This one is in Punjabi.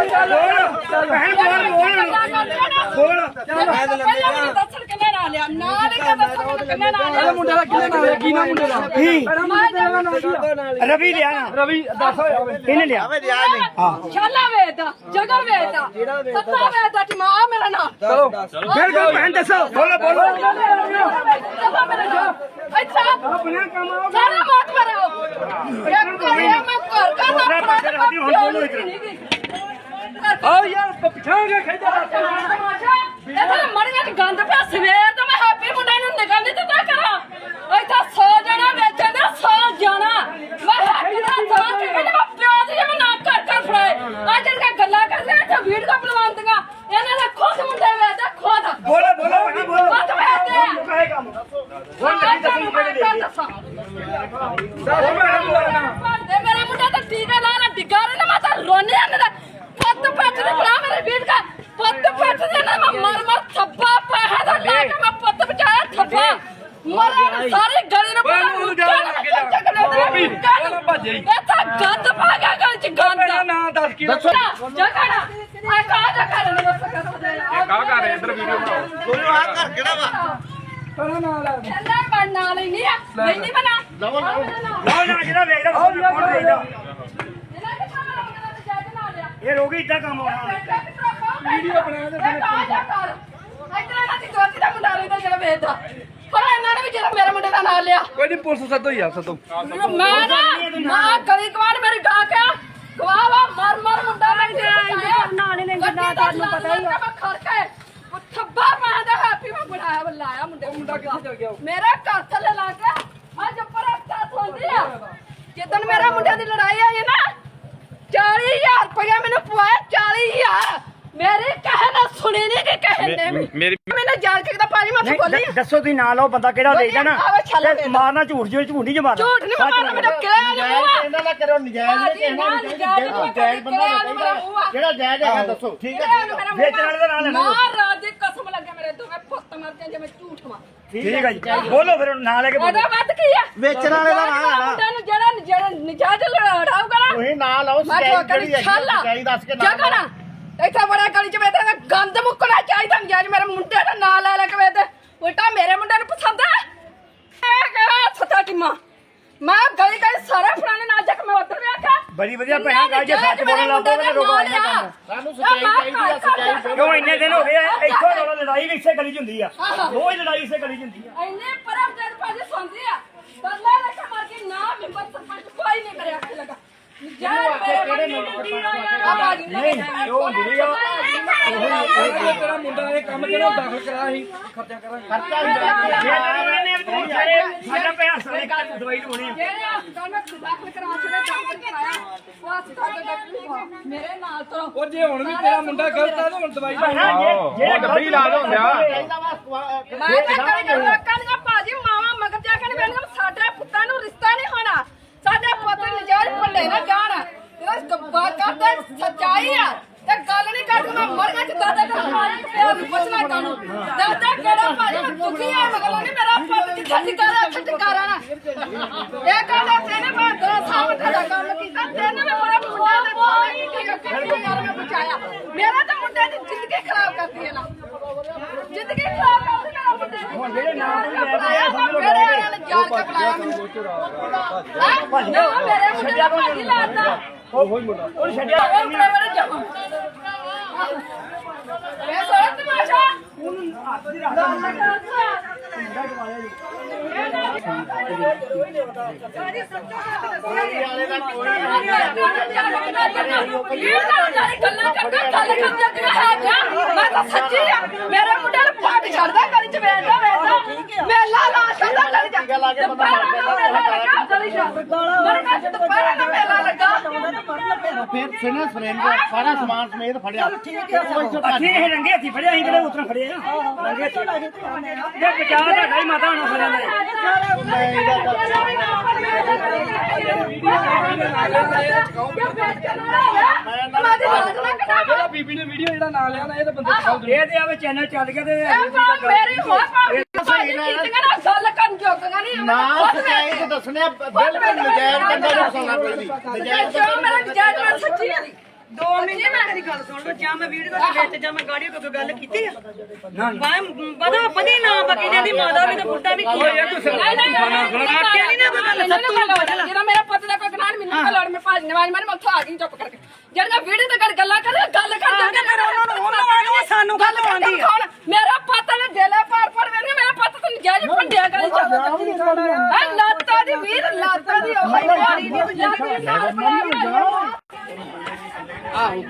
ਭੈਣ ਬੋਲ ਬੋਲ ਬੋਲ ਦੱਸਣ ਕਿੰਨੇ ਨਾਲ ਲਿਆ ਨਾਲ ਹੀ ਦੱਸਣ ਕਿੰਨੇ ਨਾਲ ਲਿਆ ਮੁੰਡੇ ਦਾ ਕਿਹਨੇ ਨਾਲ ਕੀ ਨਾ ਮੁੰਡੇ ਦਾ ਕੀ ਰਵੀ ਲਿਆ ਨਾ ਰਵੀ ਦੱਸ ਇਹਨੇ ਲਿਆ ਛਾਲਾ ਵੇਚਦਾ ਜਗ੍ਹਾ ਵੇਚਦਾ ਸੱਤਾ ਵੇਚਦਾ ਕਿ ਮੇਰਾ ਨਾਮ ਚਲੋ ਬਿਲਕੁਲ ਭੈਣ ਦੱਸੋ ਬੋਲੋ ਬੋਲੋ ਸੱਤਾ ਮੇਰਾ ਨਾਮ ਅੱਛਾ ਆਪਣਾ ਕੰਮ ਆਓ ਸਾਰਾ ਮੋਟ ਮਰਾਓ ਇੱਕ ਕਰਿਆ ਮੈਂ ਘਰ ਘਰ ਦੂਸਰਾ ਹੁਣ ਬੋਲੋ ਇੱਧਰ। ਆਓ ਯਾਰ ਪਿਛਾਂਗੇ ਖੇਜਾ ਇਹਦਾ ਮੜੀਆਂ ਚ ਗੰਦ ਪਿਆ ਸਵੇਰ ਤੋਂ ਮੈਂ ਹੈਪੀ ਮੁੰਡੇ ਨੂੰ ਨਿਕਲ ਨਹੀਂ ਦਿੱਤਾ ਕਰਾਂ। ਇੱਥੇ 100 ਜਣਾ ਵੇਚਣ ਦੇ 100 ਜਣਾ। ਮੈਂ ਹੈਪੀ ਦਾ ਜਾਨ ਕੇ ਕਹਿੰਦਾ ਪਿਓ ਦੀ ਮੈਂ ਨਾ ਕਰ ਕਰ ਫੜਾਏ। ਆ ਜਿਹੜੀਆਂ ਗੱਲਾਂ ਕਰਦੇ ਨੇ ਤੇ ਵੀਡੀਓ ਬਣਵਾਉਂਦੀਆਂ ਇਹਨਾਂ ਦੇ ਖੁਦ ਮੁੰਡੇ ਵੇਚਦੇ ਖੁਦ। ਬੋਲੋ ਬੋਲੋ ਭੈਣ ਬੋਲੋ। ਖੁਦ ਵੇਚਦੇ ਆ ਹੁਣ ਨਹੀਂ ਦੱਸਣ ਮੈਂ ਕਿਹੜੇ ਦੇ ਦੱਸਾਂ ਦੱਸ ਭੈਣ ਬੋਲਣਾ ਭਾਂਡੇ ਮੇਰੇ ਮੁੰਡੇ ਤਾਂ ਟੀਕਾ ਲਾ ਲਾ ਡਿੱਗਾ ਰਹੇ ਨੇ ਮੈਂ ਤਾਂ ਰੋਣੇ ਆਂਦਾ ਪੁੱਤ ਪੱਟ ਦੇ ਬੜਾ ਮੇਰੇ ਵੀਰ ਦਾ ਪੁੱਤ ਪੱਟ ਦੇ ਨਾ ਮੈਂ ਮਰ ਮਰ ਥੱਪਾ ਪੈਸਾ ਦਾ ਲਾ ਕੇ ਮੈਂ ਪੁੱਤ ਬਚਾਇਆ ਥੱਪਾ ਮਰਾਂ ਨੇ ਸਾਰੀ ਗਲੀ ਨੂੰ ਓਏ ਨੂੰ ਜਾ ਲੱਗ ਜਾ ਰੋਬੀ ਚੱਲ ਭੱਜ ਜੀ ਇਹ ਤਾਂ ਗੰਦ ਪਾ ਗਿਆ ਗਲੀ ਚ ਗੰਦ। ਮੇਰਾ ਨਾਂ ਦੱਸ ਕੀ ਦੱਸੋ। ਜਗ੍ਹਾ ਨਾ ਆ ਕਾ ਜਗ੍ਹਾ ਨਾ ਦੱਸ ਕਾ ਕਾ ਕਰ ਰਿਹਾ ਇੱਧਰ ਵੀਡੀਓ ਬਣਾਓ। ਕਹਿੰਦਾ ਮੈਂ ਨਾਲ ਨਹੀਂ ਆ। ਨਹੀਂ ਬਣਾ। ਲਵੋ ਲਵੋ ਲਓ। ਨਾ ਜਿਹੜਾ ਵੇਚਦਾ ਕੌਣ ਵੇਚਦਾ ਇਹਨਾਂ ਦੇ ਸਾਹਮਣੇ ਉਹਨਾਂ ਦੇ ਜੱਜ ਨਾਲ ਲਿਆ। ਇਹ ਰੋਗੀ ਇਦਾਂ ਕੰਮ ਆਉਣਾ। ਵੀਡੀਓ ਬਣਾ ਦੇ ਫਿਰ ਇੱਧਰ ਇਹਨਾਂ ਦੀ ਦੋਤੀ ਦਾ ਮੁੰਡਾ ਰਹਿੰਦਾ ਜਿਹੜਾ ਵੇਚਦਾ। ਨੇ ਵੀ ਜਿਹੜਾ ਮੇਰੇ ਮੁੰਡੇ ਦਾ ਨਾਂ ਲਿਆ। ਕੋਈ ਨਹੀਂ ਪੁਲਿਸ ਸੱਦੋ ਯਾਰ ਸੱਦੋ। ਮੈਂ ਨਾ ਮਾਂ ਗਲੀ ਕਵਾੜ ਮੇਰੀ ਗਾ ਕੇ ਗਵਾ ਵਾ ਮਰ ਮਰ ਮੁੰਡਾ ਲੈ ਕੇ ਨਾਲੇ ਨੇ ਜਿੰਨਾ ਤੁਹਾਨੂੰ ਪਤਾ ਹੀ ਆ। ਖੜ ਕੇ। ਉਹ ਥੱਬਾ ਮਾਰਦਾ ਹੈਪੀ ਮੈਂ ਬਣਾਇਆ ਬੁਲਾਇਆ ਮੁੰਡੇ ਮੁੰਡਾ ਕਿੱਥੇ ਚਲ ਗਿਆ ਮੇਰਾ ਘਰ ਥੱਲੇ ਲਾ ਗਿਆ ਅੱਜ ਉੱਪਰ ਹਫਤਾ ਹੁੰਦੀ ਆ। ਜਿੱਦਣ ਮੇਰਾ ਮੁੰਡੇ ਦੀ ਲੜਾਈ ਆਈ ਨਾ 40000 ਰੁਪਇਆ ਮੈਨੂੰ ਪਵਾਇਆ 40000 ਮੇਰੇ ਕਹੇ ਨਾ ਸੁਣੀ ਨਹੀਂ ਕਿ ਕਹੇ ਨੇ ਵੀ। ਮੇਰੀ ਮੈਨੂੰ ਜਾਣ ਕੇ ਦਾ ਪਾਣੀ ਮੱਥ ਨਹੀਂ ਖੋਲੀ ਦ- ਦੱਸੋ ਤੁਸੀਂ ਨਾਂ ਲਓ ਬੰਦਾ ਕਿਹੜਾ ਨਾ। ਛਾਲਾ ਤੇ ਵੇਚਦਾ। ਮਾਰਨਾ ਝੂਠ ਜਿਵੇਂ ਝੂਠ ਨਹੀਂ ਜਮਾਰਨਾ। ਝੂਠ ਨਹੀਂ ਮਾਰਨਾ ਮੈਨੂੰ ਕਿਹਾ ਨਹੀਂ ਇਹਨਾਂ ਦਾ ਕਰੋ ਨਜਾਇਜ਼ ਨਹੀਂ ਕਹਿਣਾ ਨਹੀਂ ਚਾਹੀਦਾ ਜਾਇਜ਼ ਬੰਦਾ ਨਹੀਂ ਚਾਹੀਦਾ ਜਿਹੜਾ ਜਾਇਜ਼ ਹੈਗਾ ਦੱਸੋ ਠੀਕ ਹੈ ਵੇਚਣ ਵਾਲੇ ਦਾ ਨਾਂ ਲੈਣਾ। ਮਹਾਰਾਜ ਦੀ ਕਸਮ ਲੱਗੇ ਮੇਰੇ ਦੋਵੇਂ ਪੁੱਤ ਮਰ ਗਏ ਜਿਵੇਂ ਝੂਠ ਮਾਰ। ਠੀਕ ਹੈ ਜੀ। ਬੋਲੋ ਫਿਰ ਹੁਣ ਨਾਂ ਲੈ ਕੇ ਬੋਲੋ। ਉਹਦਾ ਵੱਧ ਕੀ ਆ? ਵੇਚਣ ਵਾਲੇ ਦਾ ਨਾਂ ਲੈਣਾ। ਮੁੰਡਾ ਨੂੰ ਜਿਹੜਾ ਜਿਹੜਾ ਨਜਾਇਜ਼ ਲੜਾਊਗਾ ਨਾ ਤੁਸੀਂ ਨਾ ਲਾਓ ਮੈਂ ਸਜਾਈ ਠੋਕਰ ਜਿਹੜੀ ਹੈਗੀ ਛਾਲਾ ਸਜਾਈ ਦੱਸ ਕੇ ਨਾ ਜਗ੍ਹਾ ਨਾ ਇੱਥੇ ਬੜਾ ਗਲੀ ਚ ਵੇਦੇ ਗੰਦ ਮੁੱਕਣਾ ਚਾਹੀਦਾ ਨਜਾਇਜ਼ ਮੇਰੇ ਮੁੰਡੇ ਦਾ ਨਾਂ ਉਲਟਾ ਮੇਰੇ ਮੁੰਡੇ ਨੂੰ ਪਸੰਦ ਹੈ ਇਹ ਕਿਹੜਾ ਸੱਤਾ ਟਿਮਾ? ਮੈਂ ਗਲੀ ਗਲੀ ਸਾਰੇ ਫੜਾਣੇ ਨਾਲ ਜਾ ਕੇ ਮੈਂ ਉੱਧਰ ਵੀ ਆਖਿਆ ਬੜੀ ਵਧੀਆ ਭੈਣਾ ਗੱਲ ਜੇ ਸੱਚ ਬੋਲਣ ਲੱਗ ਪਏ ਤਾਂ ਰੋਕੋ ਇੰਨਾ ਕੰਮ। ਸਾਨੂੰ ਸਜਾਈ ਚਾਹੀਦੀ ਆ ਕਿਉਂ ਇੰਨੇ ਦਿਨ ਹੋ ਗਏ ਆ, ਇੱਥੋਂ ਰੋਲਾ ਲੜਾਈ ਵੀ ਇਸੇ ਗਲੀ 'ਚ ਹੁੰਦੀ ਆ। ਰੋਜ਼ ਲੜਾਈ ਇਸੇ ਗਲੀ 'ਚ ਹੁੰਦੀ ਆ। ਇੰਨੇ ਪਰਮ ਜਦ ਭਾਜੀ ਸੁਣਦੀ ਆ। ਬੱਲੇ ਲੈ ਕੇ ਮਾਰ ਕੇ ਨਾ ਮੈਂਬਰ ਸਰਪੰਚ ਕੋਈ ਨਹੀਂ ਮੇਰੇ ਅੱਖ ਜਾਨ ਮੇਰੇ ਬੰਦੇ ਆ ਬਾਜੀ ਨਹੀਂ ਉਹ ਹੁੰਦੀ ਆ। ਤੇਰਾ ਮੁੰਡਾ ਇਹ ਕੰਮ ਕਿਹੜਾ ਦਾਖਲ ਕਰਾ ਸੀ ਖਰਚਾ ਕਰਾਂਗੇ। ਖਰਚਾ ਵੀ ਕਰਦੇ ਜੇ ਨਾ ਇਹਨੇ ਤੂੰ ਸਾਰੇ ਸਾਡਾ ਪੈਸਾ ਸਾਰੇ ਘਰ ਦਵਾਈ ਲਵਾਉਣੀ ਆ। ਜਿਹੜੇ ਹਸਪਤਾਲ ਵਿੱਚ ਦਾਖਲ ਕਰਾ ਕੇ ਦਾਖਲ ਕਰਾਇਆ ਉਹ ਹਸਪਤਾਲ ਦੇ ਡਾਕਟਰ ਮੇਰੇ ਨਾਲ ਤੋਂ ਉਹ ਜੇ ਹੁਣ ਵੀ ਤੇਰਾ ਮੁੰਡਾ ਗਲਤ ਆ ਤਾਂ ਹੁਣ ਦਵਾਈ ਭੈਣਾ ਜੇ ਜੇ ਗੱਡੀ ਇਲਾਜ ਹੁੰਦਾ। ਚਾਹੀਦਾ ਵਾ ਮੈਂ ਤਾਂ ਕਰੀ ਕਰ ਲੋਕਾਂ ਦੀਆਂ ਭਾਜੀ ਮਾਵਾ ਮਗਰ ਜਾ ਕੇ ਵੇਣ ਸਾਡੇ ਪੁੱਤਾਂ ਨੂੰ ਰਿਸ਼ਤਾ ਨਹੀਂ ਹੋਣਾ। ਸਾਡੇ ਪੁੱਤ ਨਜਾਇਜ਼ ਭੱਲੇ ਨਾ ਜਾਣ ਇਹ ਗੱਬਾ ਕਰਦੇ, ਸੱਚਾਈ ਆ। ਤੇ ਗੱਲ ਨਹੀਂ ਕਰਦੀ, ਮੈਂ ਮਰ ਗਿਆ ਜਿੱਦਾਂ ਦਾ ਮਾਰੇ ਪਿਆਰ ਨੂੰ ਪੁੱਛਣਾ ਤੁਹਾਨੂੰ ਦਾਦਾ ਕਿਹੜਾ ਭਾਜੀ ਮੈਂ ਦੁਖੀ ਆ, ਮਗਰ ਨਹੀਂ ਮੇਰਾ ਪੁੱਤ ਕਿੱਥੇ ਟਿਕਾਰਾ ਇੱਥੇ ਟਿਕਾਰਾ ਨਾ ਇਹ ਕਹਿੰਦਾ, ਤੈਨੇ ਮੈਂ ਦੋ ਸਾਲ ਦਾ ਕੰਮ ਕੀਤਾ। ਤੈਨੇ ਮੈਂ ਬੜਾ ਮੁੰਡਾ ਦੇ ਦੋਨੇ ਕਿੱਥੇ ਯਾਰ, ਮੈਂ ਬਚਾਇਆ। ਮੇਰਾ ਤਾਂ ਮੁੰਡੇ ਦੀ ਜ਼ਿੰਦਗੀ ਖਰਾਬ ਕਰਦੀ ਹੈ ਨਾ ਜ਼ਿੰਦਗੀ ਖਰਾਬ ਕਰਦੀ ਹੈ ਨਾ ਮੁੰਡੇ ਦੀ ਹੁਣ ਜਿਹੜੇ ਨਾਮ ਲੈ ਕੇ ਆਇਆ ਸਮਝ ਲਓ ਮੇਰੇ ਆਇਆ ਨੇ ਜਾਲ ਕੇ ਬੁਲਾਇਆ ਮੈਨੂੰ। ਹੈਂ? ਨਾ ਮੇਰੇ ਮੁੰਡੇ ਦਾ ਭਾਜੀ ਲਾਤਾ। ਉਹ ਛੱਡਿਆ ਉਹ ਮੇਰੇ ਜਮਾ ਮੈਂ ਸੋਚ ਤਮਾਸ਼ਾ। ਸਾਡੀ ਸੱਚਾ ਵਾਲੇ ਦਾ ਕੋਈ ਗੱਲਾਂ ਕਰਦਾ ਗੱਲ ਕਰਦੇ ਅੱਗੇ ਹੈ ਕਿਆ ਮੈਂ ਤਾਂ ਸੱਚੀ ਆ। ਮੇਰੇ ਮੁੰਡੇ ਨੂੰ ਪਾਟ ਛੱਡਦਾ ਗਲੀ ਚ ਵੇਚਦਾ ਵੇਚਦਾ ਮੇਲਾ ਲਾ ਛੱਡਦਾ ਗਲੀ ਚ ਲਾ ਕੇ ਬੰਦਾ ਮਰ ਫਿਰ ਸਾਰਾ ਸਮਾਨ ਸਮੇਤ ਫੜਿਆ। ਠੀਕ ਹੈ ਅਸੀਂ ਇਹ ਰੰਗੇ ਹੱਥੀ ਫੜਿਆ ਅਸੀਂ ਕਿਹੜੇ ਉਤਰ ਫੜੇ ਆ ਰੰਗੇ ਹੱਥੀ ਜੇ ਬਚਾ ਤੁਹਾਡਾ ਹੀ ਮਾਤਾ ਹੋਣਾ ਫੜਿਆ ਜਿਹੜਾ ਬੀਬੀ ਨੇ ਵੀਡੀਓ ਜਿਹੜਾ ਨਾਂ ਲਿਆ ਨਾ ਇਹ ਤਾਂ ਬੰਦੇ ਖਾਲ ਇਹ ਤੇ ਆਵੇ ਚੈਨਲ ਚੱਲ ਗਿਆ ਤੇ ਮੇਰੀ ਹੋਰ ਭਾਜੀ ਕੀਤੀਆਂ ਨਾ ਗੱਲ ਕਰਨ ਜੋਗੀਆਂ ਨਹੀਂ ਨਾ ਸਜਾਈ ਤੇ ਦੱਸਣੇ ਬਿਲਕੁਲ ਨਜਾਇਜ਼ ਬੰਦਾ ਨੂੰ ਫਸਾਉਣਾ ਕੋਈ ਨਹੀਂ ਨਜਾਇਜ਼ ਜੋ ਮੇਰਾ ਨਜਾਇਜ਼ ਮੈਂ ਸੱਚੀ ਆ। ਦੋ ਮਹੀਨੇ ਮੈਂ। ਮੇਰੀ ਗੱਲ ਸੁਣ ਲਓ ਜਾਂ ਮੈਂ ਵੀਡੀਓ ਦੇ ਵਿੱਚ ਜਾਂ ਮੈਂ ਗਾੜੀ ਕੋਈ ਗੱਲ ਕੀਤੀ ਆ। ਨਾ ਮੈਂ ਬਦਾ ਪਦੀ ਨਾ ਬਕੀ ਜਾਂਦੀ ਮਾਦਾ ਵੀ ਤੇ ਬੁੱਢਾ ਵੀ ਕੀ ਨਹੀਂ ਨਹੀਂ ਆਖਿਆ ਨੀ ਨਾ ਕੋਈ ਗੱਲ, ਸੱਤੂ ਨੂੰ ਬੋਲ ਲੈ। ਜਿਹੜਾ ਮੇਰਾ ਪੁੱਤ ਦਾ ਕੋਈ ਗਨਾਹ ਮੈਨੂੰ ਕੋ ਲੜ ਮੈਂ ਭਾਜ ਨਵਾਜ ਮਾਰ ਮੈਂ ਉੱਥੋਂ ਆ ਗਈ ਚੁੱਪ ਕਰਕੇ। ਵੀਡੀਓ ਤੇ ਗੱਲ ਗੱਲਾਂ ਕਰ ਗੱਲ ਕਰ ਆਂਦੇ ਫਿਰ ਉਹਨਾਂ ਨੂੰ ਉਹਨੂੰ ਆਂਦੇ ਸਾਨੂੰ ਗੱਲ ਪਾਉਂਦੀ ਆ ਮੇਰਾ ਪੁੱਤ ਨੇ ਦਿਲੇ ਪਾਰ ਪਾਰ ਵੇਖ ਮੇਰਾ ਪੁੱਤ ਤੇ ਨਜਾਇਜ਼ ਹਾਂ। ਲਾਤਾ ਦੀ ਵੀਰ ਲਾਤਾ ਦੀ ਉਹ ਮਾਰੀ ਦੀ ਪੰਜਾਬੀ ਨਾਲ ਬਣਾਇਆ ਆਹੋ।